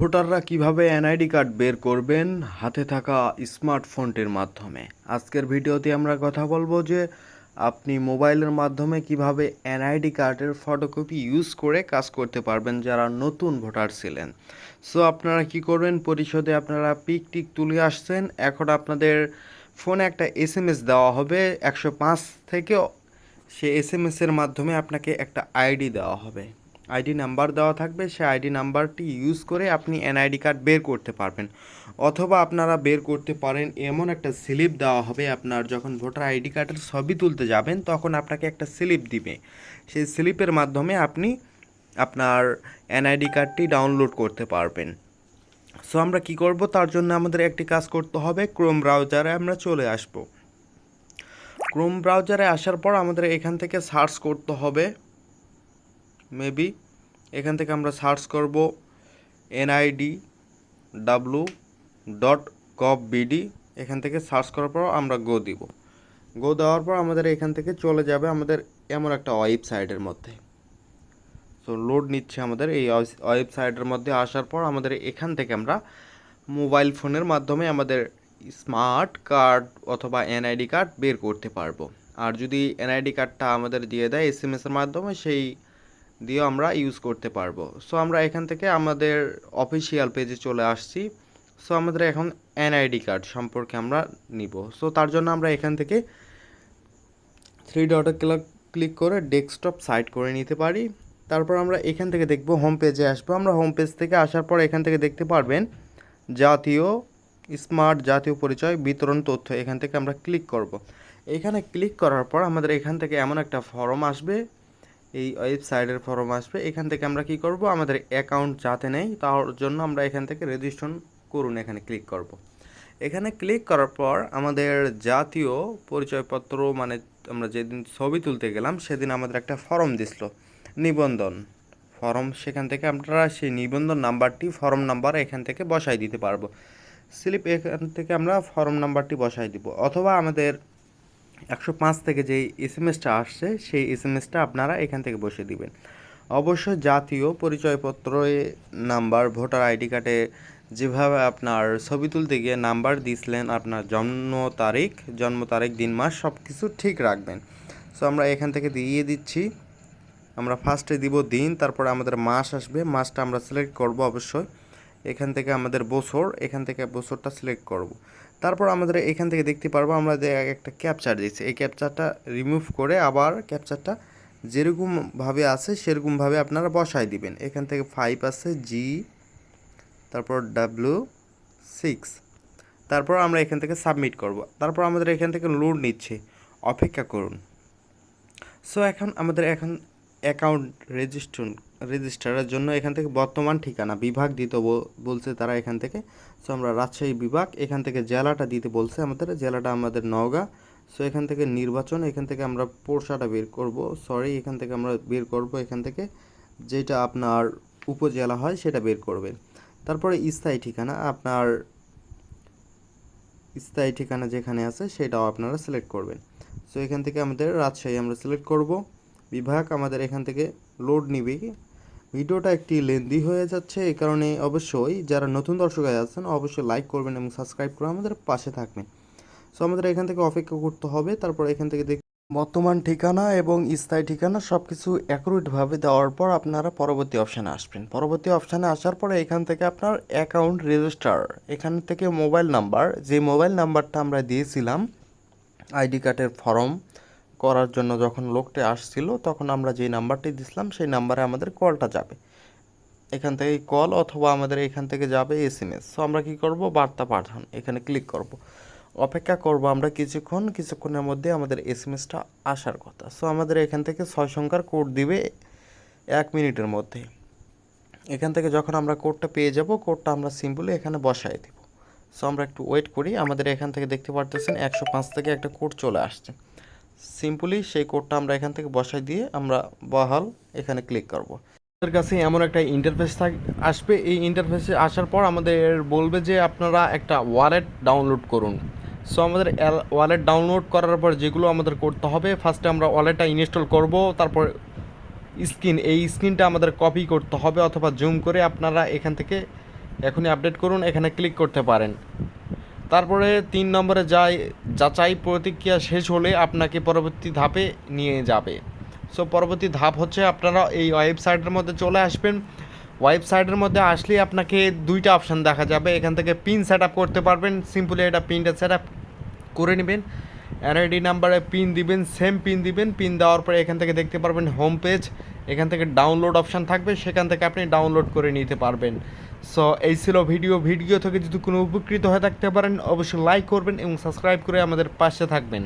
ভোটাররা কীভাবে NID card বের করবেন হাতে থাকা স্মার্টফোনটির মাধ্যমে? আজকের ভিডিওতে আমরা কথা বলব যে আপনি মোবাইলের মাধ্যমে কীভাবে এনআইডি কার্ডের ফটোকপি ইউজ করে কাজ করতে পারবেন যারা নতুন ভোটার ছিলেন। সো আপনারা কি করবেন? পরিষদে আপনারা পিক টিক তুলে আসছেন। এখন আপনাদের ফোনে একটা এস এম এস দেওয়া হবে। একশো পাঁচ থেকে সে এস এম এসের মাধ্যমে আপনাকে একটা আইডি দেওয়া হবে। আইডি নাম্বার দেওয়া থাকবে সেই আইডি নাম্বারটি ইউজ করে আপনি এনআইডি কার্ড বের করতে পারবেন। অথবা আপনারা বের করতে পারেন, এমন একটা স্লিপ দেওয়া হবে আপনার যখন ভোটার আইডি কার্ডের ছবি তুলতে যাবেন, তখন আপনাকে একটা স্লিপ দিবে। সেই স্লিপের মাধ্যমে আপনি আপনার এনআইডি কার্ডটি ডাউনলোড করতে পারবেন। সো আমরা কি করব? তার জন্য আমাদের একটি কাজ করতে হবে ক্রোম ব্রাউজারে আমরা চলে আসব। ক্রোম ব্রাউজারে আসার পর আমাদের এখান থেকে সার্চ করতে হবে। মেবি এখান থেকে আমরা সার্চ করব NID W dot gov BD এখান থেকে সার্চ করার পর আমরা গো দিব। গো দেওয়ার পর আমাদের এখান থেকে চলে যাবে আমাদের এমন একটা ওয়েবসাইটের মধ্যে। সো লোড নিচ্ছে আমাদের এই ওয়েবসাইটের মধ্যে আসার পর আমাদের এখান থেকে আমরা মোবাইল ফোনের মাধ্যমে আমাদের স্মার্ট কার্ড অথবা এনআইডি কার্ড বের করতে পারব। আর যদি এনআইডি কার্ডটা আমাদের দিয়ে দেয় এস এম এসের মাধ্যমে, সেই দিয়েও আমরা ইউজ করতে পারব। সো আমরা এখান থেকে আমাদের অফিসিয়াল পেজে চলে আসছি। সো আমাদের এখন এনআইডি কার্ড সম্পর্কে আমরা নিব। সো তার জন্য আমরা এখান থেকে থ্রি ডটে ক্লিক করে ডেস্কটপ সাইট করে নিতে পারি। তারপর আমরা এখান থেকে দেখব হোম পেজে আসব। আমরা হোম পেজ থেকে আসার পর এখান থেকে দেখতে পারবেন জাতীয় স্মার্ট জাতীয় পরিচয় বিতরণ তথ্য। এখান থেকে আমরা ক্লিক করব। এখানে ক্লিক করার পর আমাদের এখান থেকে এমন একটা ফর্ম আসবে। এই ওয়েবসাইটের ফর্ম আসবে। এখান থেকে আমরা কি করব? আমাদের অ্যাকাউন্ট যাতে নেই, তার জন্য আমরা এখান থেকে রেজিস্ট্রেশন করুন এখানে ক্লিক করব। এখানে ক্লিক করার পর আমাদের জাতীয় পরিচয়পত্র মানে আমরা যেদিন ছবি তুলতে গেলাম, সেদিন আমাদের একটা ফর্ম দিছিল, নিবন্ধন। ফর্ম, সেখান থেকে আমরা সেই নিবন্ধন নাম্বারটি, ফর্ম নাম্বার এখান থেকে বসাই দিতে পারব। স্লিপ এখান থেকে আমরা ফর্ম নাম্বারটি বসাই দিব, অথবা আমাদের একশো পাঁচ থেকে যেই এস এম এসটা আসছে, সেই এস এম এসটা আপনারা এখান থেকে বসে দিবেন। অবশ্যই জাতীয় পরিচয়পত্র নাম্বার, ভোটার আইডি কার্ডে যেভাবে আপনার ছবি তুলতে গিয়ে নাম্বার দিয়েছিলেন, আপনার জন্ম তারিখ জন্ম তারিখ, দিন, মাস সব কিছু ঠিক রাখবেন। সো আমরা এখান থেকে দিয়ে দিচ্ছি। আমরা ফার্স্টে দিব দিন, তারপরে আমাদের মাস আসবে। মাসটা আমরা সিলেক্ট করব অবশ্যই। এখান থেকে আমাদের বছর, এখান থেকে বছরটা সিলেক্ট করব। তারপর আমাদের এখান থেকে দেখতে পারব, আমরা একটা ক্যাপচার দিচ্ছি এই ক্যাপচারটা রিমুভ করে আবার ক্যাপচারটা যেরকমভাবে আছে সেরকমভাবে আপনারা বসাই দিবেন। এখান থেকে ফাইভ আছে জি তারপর ডাব্লু সিক্স তারপর আমরা এখান থেকে সাবমিট করব। তারপর আমাদের এখান থেকে লোড নিচ্ছে। অপেক্ষা করুন। সো এখন আমাদের এখন অ্যাকাউন্ট রেজিস্ট্রেশন রেজিস্টারের জন্য এখান থেকে বর্তমান ঠিকানা, বিভাগ দিতে বল- বলছে তারা এখান থেকে। সো আমরা রাজশাহী বিভাগ, এখান থেকে জেলাটা দিতে বলছে আমাদের, জেলাটা আমাদের নওগাঁ। সো এখান থেকে নির্বাচন, এখান থেকে আমরা পোর্শাটা বের করব। সরি এখান থেকে আমরা বের করব, এখান থেকে যেটা আপনার উপজেলা হয় সেটা বের করবেন। তারপরে স্থায়ী ঠিকানা, আপনার স্থায়ী ঠিকানা যেখানে আছে সেটাও আপনারা সিলেক্ট করবেন। সো এখান থেকে আমাদের রাজশাহী আমরা সিলেক্ট করব। বিভাগ আমাদের এখান থেকে লোড নিবে ভিডিওটা একটি লেন্দি হয়ে যাচ্ছে এই কারণে অবশ্যই যারা নতুন দর্শক আছেন, অবশ্যই লাইক করবেন এবং সাবস্ক্রাইব করে আমাদের পাশে থাকবেন। সো আমাদের এখান থেকে অপেক্ষা করতে হবে, তারপর এখান থেকে দেখ বর্তমান ঠিকানা এবং স্থায়ী ঠিকানা সব কিছু অ্যাকুরেটভাবে দেওয়ার পর আপনারা পরবর্তী অপশানে আসবেন। পরবর্তী অপশানে আসার পরে এখান থেকে আপনার অ্যাকাউন্ট রেজিস্টার এখান থেকে মোবাইল নাম্বার যে মোবাইল নাম্বারটা আমরা দিয়েছিলাম, আইডি কার্ডের ফর্ম করার জন্য যখন লোকটা আসছিল, তখন আমরা যে নাম্বারটি দিছিলাম, সেই নাম্বারে আমাদের কলটা যাবে। এখান থেকে কল অথবা আমাদের এখান থেকে যাবে এস এম এস সো আমরা কী করব? বার্তা পাঠান। এখানে ক্লিক করব। অপেক্ষা করব আমরা কিছুক্ষণ। কিছুক্ষণের মধ্যে আমাদের এস এম এসটা আসার কথা। সো আমাদের এখান থেকে ছয় সংখ্যার কোড দিবে এক মিনিটের মধ্যে। এখান থেকে যখন আমরা কোডটা পেয়ে যাব, কোডটা আমরা সিম্পলি এখানে বসাই দেব। সো আমরা একটু ওয়েট করি। আমাদের এখান থেকে দেখতে পারতেছেন একশো পাঁচ থেকে একটা কোড চলে আসছে। সিম্পলি সেই কোডটা আমরা এখান থেকে বসাই দিয়ে আমরা বহাল এখানে ক্লিক করব। আমাদের কাছে এমন একটা ইন্টারফেস থাক, আসবে। এই ইন্টারফেসে আসার পর আমাদের বলবে যে আপনারা একটা ওয়ালেট ডাউনলোড করুন। সো আমাদের ওয়ালেট ডাউনলোড করার পর যেগুলো আমাদের করতে হবে ফার্স্টে আমরা ওয়ালেটটা ইনস্টল করব, তারপর স্ক্রিন, এই স্ক্রিনটা আমাদের কপি করতে হবে অথবা জুম করে আপনারা এখান থেকে এখনই আপডেট করুন, এখানে ক্লিক করতে পারেন। তারপরে তিন নম্বরে যাই, যাচাই প্রতিক্রিয়া শেষ হলে আপনাকে পরবর্তী ধাপে নিয়ে যাবে। সো পরবর্তী ধাপ হচ্ছে আপনারা এই ওয়েবসাইটের মধ্যে চলে আসবেন। ওয়েবসাইটের মধ্যে আসলেই আপনাকে দুইটা অপশান দেখা যাবে। এখান থেকে পিন সেট আপ করতে পারবেন। সিম্পলি এটা পিনটা সেট আপ করে নেবেন। এনআইডি নাম্বারে পিন দিবেন সেম পিন দিবেন। পিন দেওয়ার পরে এখান থেকে দেখতে পারবেন হোম পেজ এখান থেকে ডাউনলোড অপশান থাকবে, সেখান থেকে আপনি ডাউনলোড করে নিতে পারবেন। সো এই ছিল ভিডিও ভিডিও থেকে যদি কোনো উপকৃত হয়ে থাকতে পারেন, অবশ্যই লাইক করবেন এবং সাবস্ক্রাইব করে আমাদের পাশে থাকবেন।